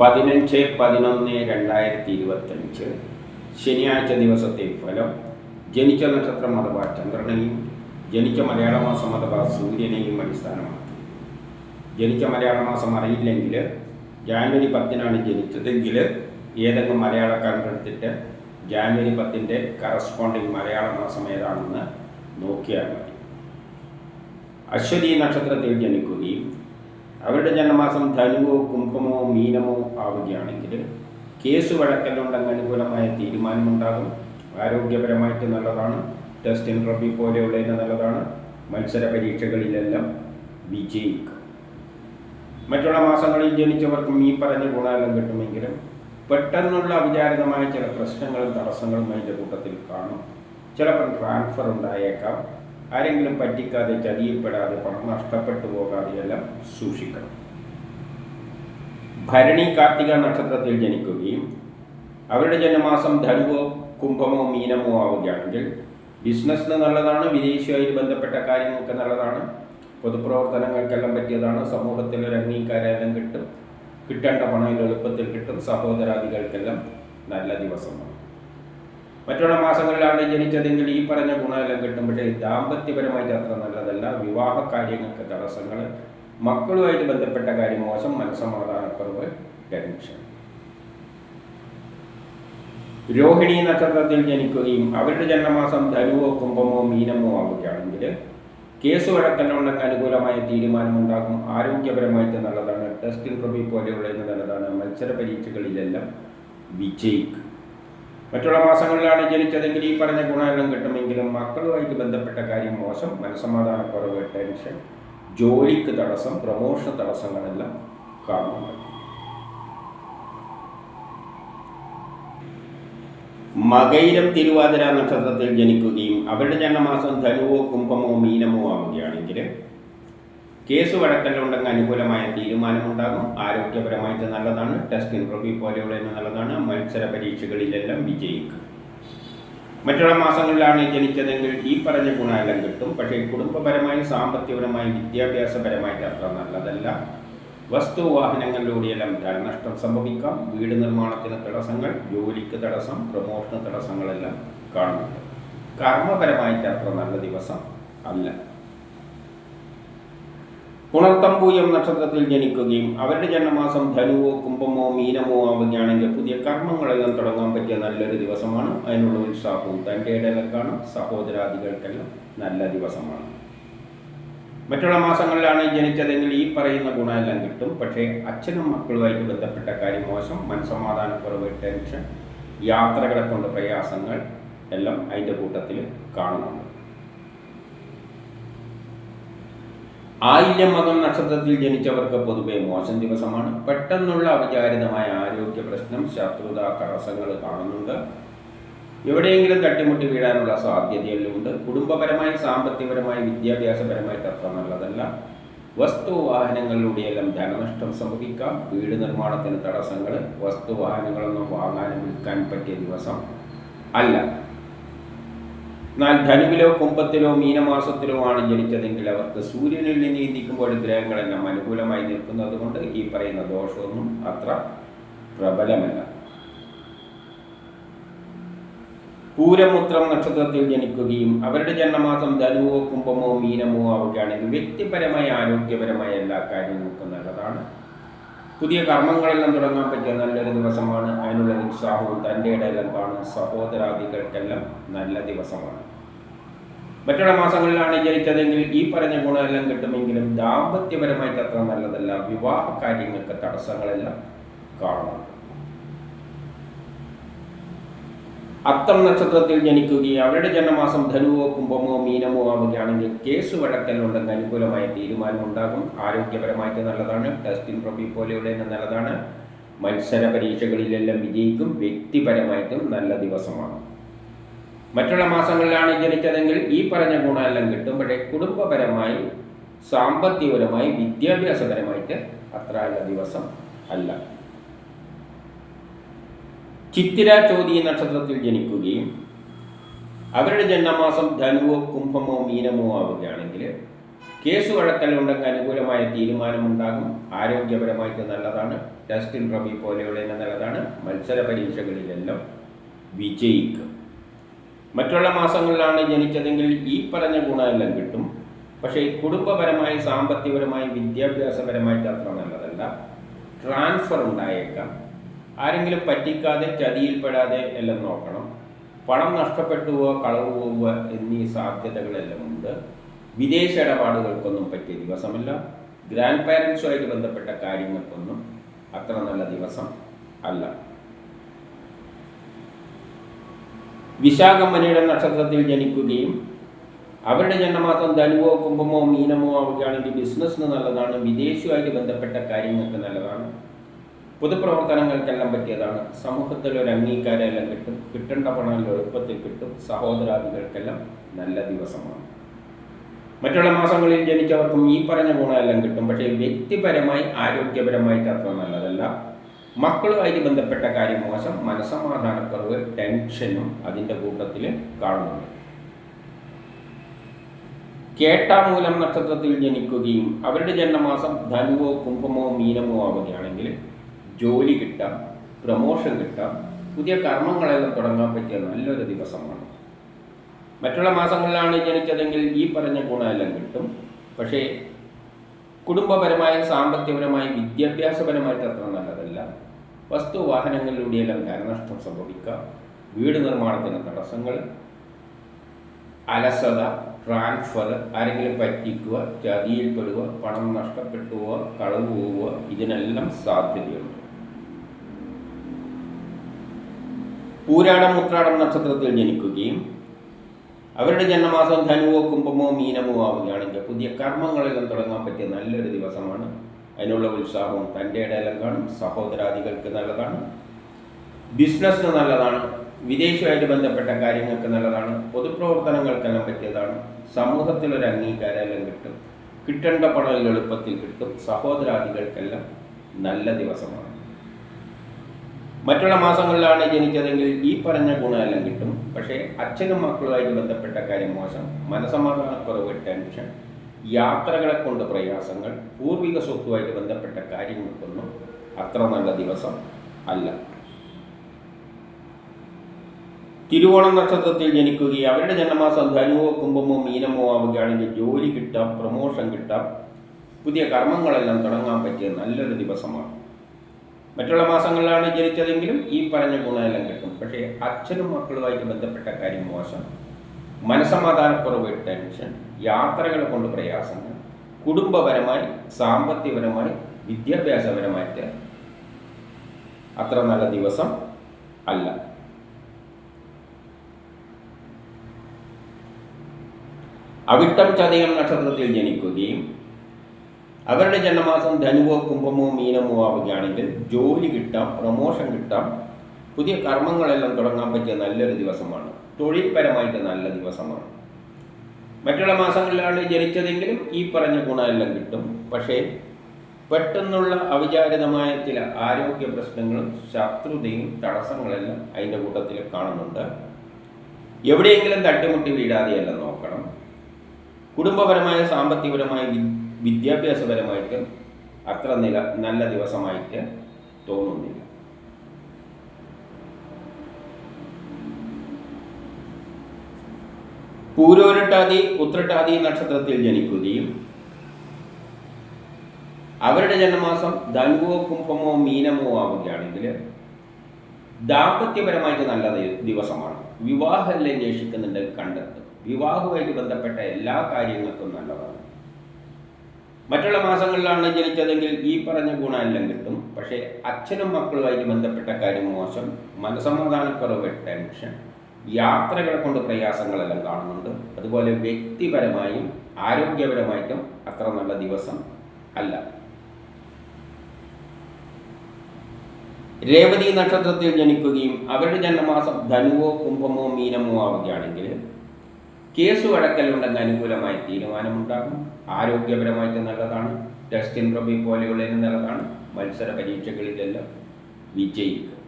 പതിനഞ്ച് പതിനൊന്ന് രണ്ടായിരത്തി ഇരുപത്തഞ്ച് ശനിയാഴ്ച ദിവസത്തെ ഫലം ജനിച്ച നക്ഷത്രം അഥവാ ചന്ദ്രനെയും ജനിച്ച മലയാള മാസം അഥവാ സൂര്യനെയും അടിസ്ഥാനമാക്കി. ജനിച്ച മലയാള മാസം അറിയില്ലെങ്കിൽ ജാനുവരി പത്തിനാണ് ജനിച്ചതെങ്കിൽ ഏതെങ്കിലും മലയാള കണ്ടെടുത്തിട്ട് ജാനുവരി പത്തിന്റെ കറസ്പോണ്ടിങ് മലയാള മാസം ഏതാണെന്ന് നോക്കിയാൽ മതി. അശ്വതി നക്ഷത്രത്തിൽ ജനിക്കുകയും അവരുടെ ജന്മമാസം ധനുവോ കുംഭമോ മീനമോ ആവുകയാണെങ്കിൽ കേസ് വഴക്കലുണ്ടെങ്കിൽ അനുകൂലമായ തീരുമാനമുണ്ടാകും. ആരോഗ്യപരമായിട്ട് നല്ലതാണ്. ടെസ്റ്റ് ഇൻട്രവ്യൂ പോലെയുള്ളതിന് നല്ലതാണ്. മത്സര പരീക്ഷകളിലെല്ലാം വിജയിക്കും. മറ്റുള്ള മാസങ്ങളിൽ ജനിച്ചവർക്കും ഈ പറഞ്ഞ ഗുണമെല്ലാം കിട്ടുമെങ്കിലും പെട്ടെന്നുള്ള അവിചാരിതമായ ചില പ്രശ്നങ്ങളും തടസ്സങ്ങളും അതിന്റെ കൂട്ടത്തിൽ കാണും. ചിലപ്പോൾ ട്രാൻസ്ഫർ ഉണ്ടായേക്കാം. ആരെങ്കിലും പറ്റിക്കാതെ ചതിയിൽപ്പെടാതെ പണം നഷ്ടപ്പെട്ടു പോകാതെ എല്ലാം സൂക്ഷിക്കണം. ഭരണി കാർത്തിക നക്ഷത്രത്തിൽ ജനിക്കുകയും അവരുടെ ജന്മമാസം ധനുവോ കുംഭമോ മീനമോ ആവുകയാണെങ്കിൽ ബിസിനസ്സിന് നല്ലതാണ് വിദേശിയുമായി ബന്ധപ്പെട്ട കാര്യങ്ങൾക്ക് നല്ലതാണ് പൊതുപ്രവർത്തനങ്ങൾക്കെല്ലാം പറ്റിയതാണ് സമൂഹത്തിൽ ഒരു അംഗീകാരം കിട്ടും കിട്ടേണ്ട പണം എളുപ്പത്തിൽ കിട്ടും സഹോദരാദികൾക്കെല്ലാം നല്ല ദിവസമാണ്. മറ്റുള്ള മാസങ്ങളിലാണ് ജനിച്ചതെങ്കിൽ ഈ പറഞ്ഞ ഗുണമെല്ലാം കിട്ടും. പക്ഷേ ദാമ്പത്യപരമായിട്ട് അത്ര നല്ലതല്ല. വിവാഹ കാര്യങ്ങൾക്ക് തടസ്സങ്ങൾ മക്കളുമായിട്ട് ബന്ധപ്പെട്ട കാര്യം മോശം മനസ്സമാധാനക്കുറവ് ടെൻഷൻ. രോഹിണി നക്ഷത്രത്തിൽ ജനിക്കുകയും അവരുടെ ജന്മമാസം ധനുവോ കുംഭമോ മീനമോ ആവുകയാണെങ്കിൽ കേസ് വഴക്കലുണ്ടെങ്കിൽ അനുകൂലമായ തീരുമാനമുണ്ടാകും. ആരോഗ്യപരമായിട്ട് നല്ലതാണ്. ടെസ്റ്റിൽ പ്രബി പോലെയുള്ള നല്ലതാണ്. മത്സര പരീക്ഷകളിലെല്ലാം വിജയിക്കും. മറ്റുള്ള മാസങ്ങളിലാണ് ജനിച്ചതെങ്കിൽ ഈ പറഞ്ഞ ഗുണമെല്ലാം കിട്ടുമെങ്കിലും മക്കളുമായിട്ട് ബന്ധപ്പെട്ട കാര്യം മോശം മനസ്സമാധാനക്കുറവ് ടെൻഷൻ ജോലിക്ക് തടസ്സം പ്രമോഷൻ തടസ്സങ്ങളെല്ലാം കാണുന്നുണ്ട്. മകൈരം തിരുവാതിര നക്ഷത്രത്തിൽ ജനിക്കുകയും അവരുടെ ജന്മമാസം ധനുവോ കുംഭമോ മീനമോ ആവുകയാണെങ്കിൽ കേസ് വഴക്കലുണ്ടെങ്കിൽ അനുകൂലമായ തീരുമാനമുണ്ടാകും. ആരോഗ്യപരമായിട്ട് നല്ലതാണ്. ടെസ്റ്റ് ഇൻട്രവ്യൂ പോലെയുള്ളതിന് നല്ലതാണ്. മത്സര പരീക്ഷകളിലെല്ലാം വിജയിക്കും. മറ്റുള്ള മാസങ്ങളിലാണ് ജനിച്ചതെങ്കിൽ ഈ പറഞ്ഞ ഗുണമെല്ലാം കിട്ടും. പക്ഷേ കുടുംബപരമായി സാമ്പത്തികപരമായി വിദ്യാഭ്യാസപരമായിട്ട് അത്ര നല്ലതല്ല. വസ്തു വാഹനങ്ങളിലൂടെയെല്ലാം ധനനഷ്ടം സംഭവിക്കാം. വീട് നിർമ്മാണത്തിന് തടസ്സങ്ങൾ ജോലിക്ക് തടസ്സം പ്രമോഷന് തടസ്സങ്ങളെല്ലാം കാണുന്നുണ്ട്. കർമ്മപരമായിട്ട് അത്ര നല്ല ദിവസം അല്ല. പുണർത്തമ്പൂയം നക്ഷത്രത്തിൽ ജനിക്കുകയും അവരുടെ ജന്മമാസം ധനുവോ കുംഭമോ മീനമോ ആവുകയാണെങ്കിൽ പുതിയ കർമ്മങ്ങളെല്ലാം തുടങ്ങാൻ പറ്റിയ നല്ലൊരു ദിവസമാണ്. അതിനുള്ള ഉത്സാഹവും തന്റെ ഇടയിലേക്കാണ് കാണും സഹോദരാദികൾക്കെല്ലാം നല്ല ദിവസമാണ്. മറ്റുള്ള മാസങ്ങളിലാണ് ജനിച്ചതെങ്കിൽ ഈ പറയുന്ന ഗുണമെല്ലാം കിട്ടും. പക്ഷേ അച്ഛനും മക്കളുമായിട്ട് ബന്ധപ്പെട്ട കാര്യം മോശം. മനസ്സമാധാനക്കുറവ് ടെൻഷൻ യാത്രകളെ കൊണ്ട് പ്രയാസങ്ങൾ എല്ലാം അതിന്റെ കൂട്ടത്തിൽ കാണുന്നുണ്ട്. ആയില്യം മകം നക്ഷത്രത്തിൽ ജനിച്ചവർക്ക് പൊതുവെ മോശം ദിവസമാണ്. പെട്ടെന്നുള്ള അവിചാരിതമായ ആരോഗ്യ പ്രശ്നം ശത്രുത തടസ്സങ്ങൾ കാണുന്നുണ്ട്. എവിടെയെങ്കിലും തട്ടിമുട്ടി വീഴാനുള്ള സാധ്യതയെല്ലാം ഉണ്ട് കുടുംബപരമായി സാമ്പത്തികപരമായി വിദ്യാഭ്യാസപരമായിട്ട് അത്ര നല്ലതല്ല. വസ്തു വാഹനങ്ങളിലൂടെയെല്ലാം ധനനഷ്ടം സംഭവിക്കാം. വീട് നിർമ്മാണത്തിന് തടസ്സങ്ങൾ വസ്തു വാഹനങ്ങളൊന്നും വാങ്ങാനും വിൽക്കാൻ പറ്റിയ ദിവസം അല്ല. എന്നാൽ ധനുവിലോ കുംഭത്തിലോ മീനമാസത്തിലോ ആണ് ജനിച്ചതെങ്കിൽ അവർക്ക് സൂര്യനിൽ നീന്തിക്കുമ്പോൾ ഗ്രഹങ്ങളെല്ലാം അനുകൂലമായി നിൽക്കുന്നത് കൊണ്ട് ഈ പറയുന്ന ദോഷമൊന്നും അത്ര പ്രബലമല്ല. പൂരമുത്രം നക്ഷത്രത്തിൽ ജനിക്കുകയും അവരുടെ ജന്മമാസം ധനുവോ കുംഭമോ മീനമോ ആവുകയാണെങ്കിൽ വ്യക്തിപരമായ ആരോഗ്യപരമായ എല്ലാ കാര്യങ്ങൾക്കും നല്ലതാണ്. പുതിയ കർമ്മങ്ങളെല്ലാം തുടങ്ങാൻ പറ്റിയ നല്ലൊരു ദിവസമാണ്. അതിനുള്ള ഉത്സാഹവും തന്റെ ഇടയിലും കാണും. സഹോദരാദികൾക്കെല്ലാം നല്ല ദിവസമാണ്. മറ്റുള്ള മാസങ്ങളിലാണ് ജനിച്ചതെങ്കിൽ ഈ പറഞ്ഞ ഗുണമെല്ലാം കിട്ടുമെങ്കിലും ദാമ്പത്യപരമായിട്ട് അത്ര നല്ലതല്ല. വിവാഹ കാര്യങ്ങൾക്ക് തടസ്സങ്ങളെല്ലാം കാണുന്നുണ്ട്. അത്തം നക്ഷത്രത്തിൽ ജനിക്കുകയും അവരുടെ ജന്മമാസം ധനുവോ കുംഭമോ മീനമോ ആവുകയാണെങ്കിൽ കേസ് വഴക്കലുണ്ടെന്ന് അനുകൂലമായ തീരുമാനമുണ്ടാകും. ആരോഗ്യപരമായിട്ട് നല്ലതാണ്. ടെസ്റ്റിംഗ് പ്രൊബി പോലെയുള്ള നല്ലതാണ്. മത്സര പരീക്ഷകളിലെല്ലാം വിജയിക്കും. വ്യക്തിപരമായിട്ടും നല്ല ദിവസമാണ്. മറ്റുള്ള മാസങ്ങളിലാണ് ജനിച്ചതെങ്കിൽ ഈ പറഞ്ഞ ഗുണമെല്ലാം കിട്ടും പക്ഷേ കുടുംബപരമായി സാമ്പത്തികപരമായി വിദ്യാഭ്യാസപരമായിട്ട് അത്ര ദിവസം അല്ല. ചിത്തിര ചോദി നക്ഷത്രത്തിൽ ജനിക്കുകയും അവരുടെ ജന്മമാസം ധനുവോ കുംഭമോ മീനമോ ആവുകയാണെങ്കിൽ കേസ് വഴക്കലുണ്ടെങ്കിൽ അനുകൂലമായ തീരുമാനമുണ്ടാകും. ആരോഗ്യപരമായിട്ട് നല്ലതാണ്. ടെസ്റ്റിൻ റബി പോലെയുള്ള നല്ലതാണ്. മത്സര പരീക്ഷകളിലെല്ലാം വിജയിക്കും. മറ്റുള്ള മാസങ്ങളിലാണ് ജനിച്ചതെങ്കിൽ ഈ പറഞ്ഞ ഗുണമെല്ലാം കിട്ടും. പക്ഷേ കുടുംബപരമായി സാമ്പത്തികപരമായി വിദ്യാഭ്യാസപരമായിട്ട് അത്ര നല്ലതല്ല. ട്രാൻസ്ഫർ ഉണ്ടായേക്കാം. ആരെങ്കിലും പറ്റിക്കാതെ ചതിയിൽപ്പെടാതെ എല്ലാം നോക്കണം. പണം നഷ്ടപ്പെട്ടുവോ കളവ് പോവുക എന്നീ സാധ്യതകളെല്ലാം ഉണ്ട്. വിദേശ ഇടപാടുകൾക്കൊന്നും പറ്റിയ ദിവസമല്ല. ഗ്രാൻഡ് പാരൻസുമായിട്ട് ബന്ധപ്പെട്ട കാര്യങ്ങൾക്കൊന്നും അത്ര നല്ല ദിവസം അല്ല. വിശാഖമ്മനയുടെ നക്ഷത്രത്തിൽ ജനിക്കുകയും അവരുടെ ജന്മമാസം ധനുവോ കുംഭമോ മീനമോ ആവുകയാണെങ്കിൽ ബിസിനസ്സിന് നല്ലതാണ്. വിദേശവുമായിട്ട് ബന്ധപ്പെട്ട കാര്യങ്ങൾക്ക് നല്ലതാണ്. പൊതുപ്രവർത്തനങ്ങൾക്കെല്ലാം പറ്റിയതാണ്. സമൂഹത്തിൽ ഒരു അംഗീകാരമെല്ലാം കിട്ടും. കിട്ടേണ്ട പണം എളുപ്പത്തിൽ കിട്ടും. സഹോദരാദികൾക്കെല്ലാം നല്ല ദിവസമാണ്. മറ്റുള്ള മാസങ്ങളിൽ ജനിച്ചവർക്കും ഈ പറഞ്ഞ ഗുണമെല്ലാം കിട്ടും. പക്ഷേ വ്യക്തിപരമായി ആരോഗ്യപരമായിട്ട് അത്ര നല്ലതല്ല. മക്കളുമായിട്ട് ബന്ധപ്പെട്ട കാര്യം മോശം. മനസമാധാനക്കുറവ് ടെൻഷനും അതിന്റെ കൂട്ടത്തിൽ കാണുന്നുണ്ട്. കേട്ടാമൂലം നക്ഷത്രത്തിൽ ജനിക്കുകയും അവരുടെ ജന്മമാസം ധനുവോ കുംഭമോ മീനമോ ആവുകയാണെങ്കിൽ ജോലി കിട്ടാം പ്രമോഷൻ കിട്ടാം പുതിയ കർമ്മങ്ങളെല്ലാം തുടങ്ങാൻ പറ്റിയ നല്ലൊരു ദിവസമാണ്. മറ്റുള്ള മാസങ്ങളിലാണ് ജനിച്ചതെങ്കിൽ ഈ പറഞ്ഞ ഗുണമെല്ലാം കിട്ടും. പക്ഷേ കുടുംബപരമായ സാമ്പത്തികപരമായി വിദ്യാഭ്യാസപരമായിട്ട് അത്ര നല്ലതല്ല. വസ്തു വാഹനങ്ങളിലൂടെയെല്ലാം ധനനഷ്ടം സംഭവിക്കാം. വീട് നിർമ്മാണത്തിന് തടസ്സങ്ങൾ അലസത ട്രാൻസ്ഫർ ആരെങ്കിലും പറ്റിക്കുക ചതിയിൽപ്പെടുക പണം നഷ്ടപ്പെട്ടു പോവുക കളവ് പോവുക ഇതിനെല്ലാം സാധ്യതയുണ്ട്. പൂരാടം ഉത്രാടം നക്ഷത്രത്തിൽ ജനിക്കുകയും അവരുടെ ജന്മമാസം ധനുവോ കുംഭമോ മീനമോ ആവുകയാണെങ്കിൽ പുതിയ കർമ്മങ്ങളെല്ലാം തുടങ്ങാൻ പറ്റിയ നല്ലൊരു ദിവസമാണ്. അതിനുള്ള ഉത്സാഹവും തന്റെ ഇടയിലും കാണും. സഹോദരാദികൾക്ക് നല്ലതാണ്. ബിസിനസ്സിന് നല്ലതാണ്. വിദേശവുമായിട്ട് ബന്ധപ്പെട്ട കാര്യങ്ങൾക്ക് നല്ലതാണ്. പൊതുപ്രവർത്തനങ്ങൾക്കെല്ലാം പറ്റിയതാണ്. സമൂഹത്തിലൊരു അംഗീകാരമെല്ലാം കിട്ടും. കിട്ടേണ്ട പണം എളുപ്പത്തിൽ കിട്ടും. സഹോദരാദികൾക്കെല്ലാം നല്ല ദിവസമാണ്. മറ്റുള്ള മാസങ്ങളിലാണ് ജനിച്ചതെങ്കിൽ ഈ പറഞ്ഞ ഗുണമെല്ലാം കിട്ടും. പക്ഷേ അച്ഛനും മക്കളുമായിട്ട് ബന്ധപ്പെട്ട കാര്യം മോശം. മനസമാധാനക്കുറവ് ടെൻഷൻ യാത്രകളെ കൊണ്ട് പ്രയാസങ്ങൾ പൂർവിക സ്വത്തുമായിട്ട് ബന്ധപ്പെട്ട കാര്യങ്ങൾക്കൊന്നും അത്ര നല്ല ദിവസം അല്ല. തിരുവോണം നക്ഷത്രത്തിൽ ജനിക്കുകയും അവരുടെ ജന്മമാസം ധനുവോ കുംഭമോ മീനമോ ആവുകയാണെങ്കിൽ ജോലി കിട്ടാം പ്രമോഷൻ കിട്ടാം. പുതിയ കർമ്മങ്ങളെല്ലാം തുടങ്ങാൻ പറ്റിയ നല്ലൊരു ദിവസമാണ്. മറ്റുള്ള മാസങ്ങളിലാണ് ജനിച്ചതെങ്കിലും ഈ പറഞ്ഞ ഗുണമെല്ലാം കിട്ടും. പക്ഷേ അച്ഛനും മക്കളുമായിട്ട് ബന്ധപ്പെട്ട കാര്യം മോശം. മനസമാധാനക്കുറവ് ടെൻഷൻ യാത്രകൾ കൊണ്ട് പ്രയാസങ്ങൾ കുടുംബപരമായി സാമ്പത്തികപരമായി വിദ്യാഭ്യാസപരമായിട്ട് അത്ര നല്ല ദിവസം അല്ല. അവിട്ടം ചതയം നക്ഷത്രത്തിൽ ജനിക്കുകയും അവരുടെ ജന്മമാസം ധനുവോ കുംഭമോ മീനമോ ആവുകയാണെങ്കിൽ ജോലി കിട്ടാം പ്രമോഷൻ കിട്ടാം. പുതിയ കർമ്മങ്ങളെല്ലാം തുടങ്ങാൻ പറ്റിയ നല്ലൊരു ദിവസമാണ്. തൊഴിൽപരമായിട്ട് നല്ല ദിവസമാണ്. മറ്റുള്ള മാസങ്ങളിലാണ് ജനിച്ചതെങ്കിലും ഈ പറഞ്ഞ ഗുണമെല്ലാം കിട്ടും. പക്ഷേ പെട്ടെന്നുള്ള അവിചാരിതമായ ചില ആരോഗ്യ പ്രശ്നങ്ങളും ശത്രുതയും തടസ്സങ്ങളെല്ലാം അതിന്റെ കൂട്ടത്തിൽ കാണുന്നുണ്ട്. എവിടെയെങ്കിലും തട്ടിമുട്ടി വീഴാതെയെല്ലാം നോക്കണം. കുടുംബപരമായ സാമ്പത്തികപരമായ വിദ്യാഭ്യാസപരമായിട്ട് അത്ര നില നല്ല ദിവസമായിട്ട് തോന്നുന്നില്ല. പൂരോരട്ടാതി ഉത്രട്ടാതി നക്ഷത്രത്തിൽ ജനിക്കുകയും അവരുടെ ജന്മമാസം ധനുവോ കുംഭമോ മീനമോ ആവുകയാണെങ്കിൽ ദാമ്പത്യപരമായിട്ട് നല്ല ദിവസമാണ്. വിവാഹം അന്വേഷിക്കുന്നുണ്ട് കണ്ടെത്തും. വിവാഹവുമായിട്ട് ബന്ധപ്പെട്ട എല്ലാ കാര്യങ്ങൾക്കും നല്ലതാണ്. മറ്റുള്ള മാസങ്ങളിലാണ് ജനിച്ചതെങ്കിൽ ഈ പറഞ്ഞ ഗുണമെല്ലാം കിട്ടും. പക്ഷേ അച്ഛനും മക്കളുമായിട്ട് ബന്ധപ്പെട്ട കാര്യം മോശം. മനസമാധാനക്കുറവ് ടെൻഷൻ യാത്രകളെ കൊണ്ട് പ്രയാസങ്ങളെല്ലാം കാണുന്നുണ്ട്. അതുപോലെ വ്യക്തിപരമായും ആരോഗ്യപരമായിട്ടും അത്ര നല്ല ദിവസം അല്ല. രേവതി നക്ഷത്രത്തിൽ ജനിക്കുകയും അവരുടെ ജന്മമാസം ധനുവോ കുംഭമോ മീനമോ ആവുകയാണെങ്കിൽ കേസ് വഴക്കലുണ്ടെന്ന് അനുകൂലമായി തീരുമാനമുണ്ടാകും. ആരോഗ്യപരമായിട്ട് നല്ലതാണ്. ടെസ്റ്റിൻ പ്രബി പോലെയുള്ളതിന് നല്ലതാണ്. മത്സര പരീക്ഷകളിലെല്ലാം വിജയിക്കും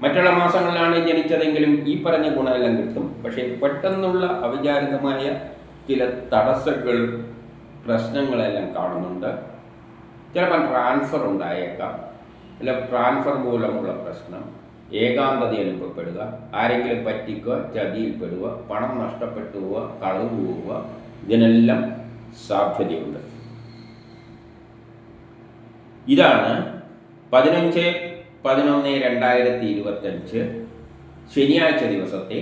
മറ്റുള്ള മാസങ്ങളിലാണ് ജനിച്ചതെങ്കിലും ഈ പറഞ്ഞ ഗുണമെല്ലാം കിട്ടും. പക്ഷേ പെട്ടെന്നുള്ള അവിചാരിതമായ ചില തടസ്സങ്ങൾ പ്രശ്നങ്ങളെല്ലാം കാണുന്നുണ്ട്. ചിലപ്പോൾ ട്രാൻസ്ഫർ ഉണ്ടായേക്കാം. അല്ല ട്രാൻസ്ഫർ മൂലമുള്ള പ്രശ്നം. ഏകാന്തത അനുഭവപ്പെടുക. ആരെങ്കിലും പറ്റിക്കുക ചതിയിൽപ്പെടുക പണം നഷ്ടപ്പെട്ടു പോവുക കളവ് പോവുക ഇതിനെല്ലാം സാധ്യതയുണ്ട് ഇതാണ് പതിനഞ്ച് പതിനൊന്ന് രണ്ടായിരത്തി ഇരുപത്തഞ്ച് ശനിയാഴ്ച ദിവസത്തെ